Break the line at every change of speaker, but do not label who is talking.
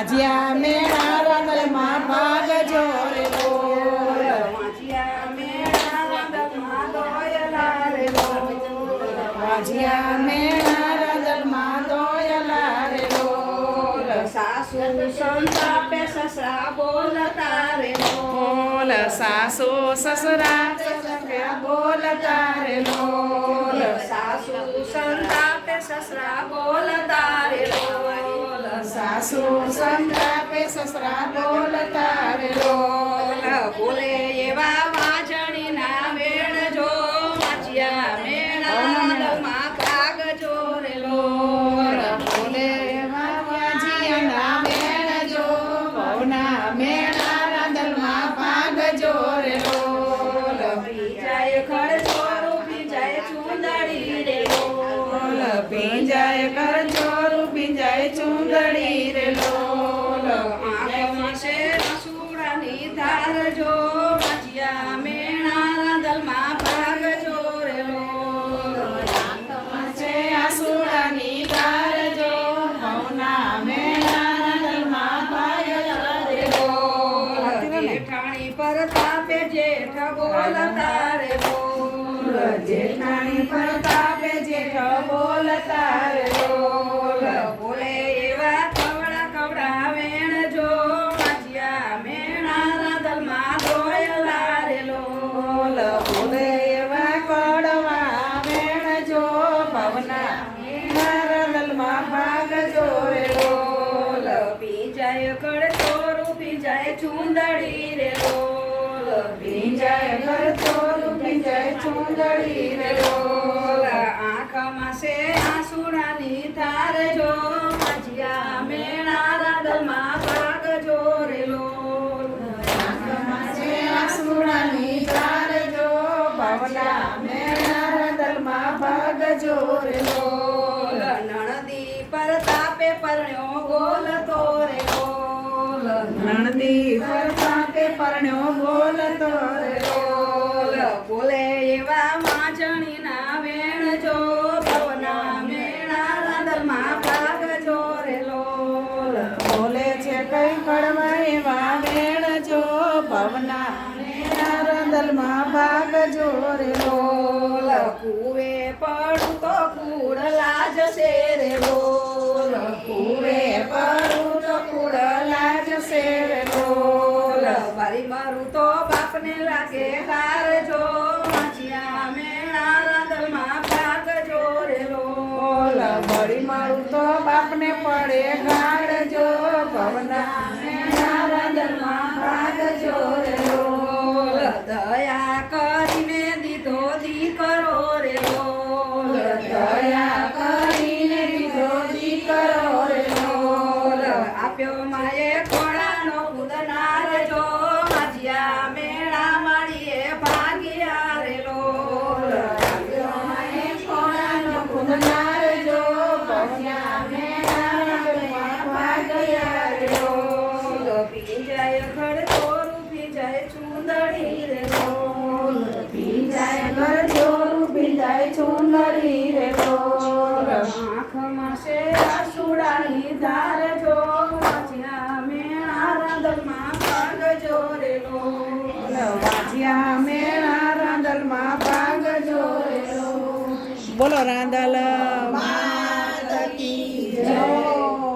वाजिया मेरा रंग मा भाग ज़ोर
जिया मेरा रंग मा दो।
रे बोल सासू संता पे ससरा बोलता
रे बोल सासू ससरा संता बोलता रे बोल सासू पे ससरा बोल
સાસુ સંતાપે સસરા બોલતા રે લોલ
બોલે એવા વાજણી ના વેણ જો વાંચ્યા મેણા કાગજો રે લોલ
બોલે એવા વાજિયાના મેણ જો ભવના મેણા રાંદલમાં ભાગજો રે લોલ
બીજાય ખડચોરું બીજાય ચુંદડી રે
લોલ
લોલ
ભીંજાય કરજોરું ભીંજાય ચૂંદડી
દલમાં ભાગજો રે લોલ
છે આસુડાની ધાર જો ભવના મેણા રાંદલમાં ભાગજો
જેઠાણી પર તાપે જેઠ બોલતા રે
જેઠાણી નરદલમાં ભાગજો રે
પીજાય ચુંદડી રે લોલ
ભીંજાય કરચોરું ભીંજાય ચૂંદડી રે લોલ
ભાગજો રે લોલ નણદી પર તાપે પરણ્યો ગોલ તોરે ગોલ
નણદી તાપે પરણ્યો ગોલ રે ભાગ જો બોલ
કુવે પડું તો કુડ લાજશે રે બોલ
કુવે પડું તો કુડ લાજશે રે બોલ
મારી મારું તો બાપને લાગે હાર જો માચિયા મેણા રાદલમાં ભાગજો રે
બોલ મારી મારું તો બાપને પડે
ચુંદડી રે આંખમાં છે આસુડાની ધાર જો માજિયા મેળા રાંદલમાં ભાગજો રે લોલ
વાજ્યા મેળા રાંદલમાં ભાગજો રે લોલ બોલો રાંદલ.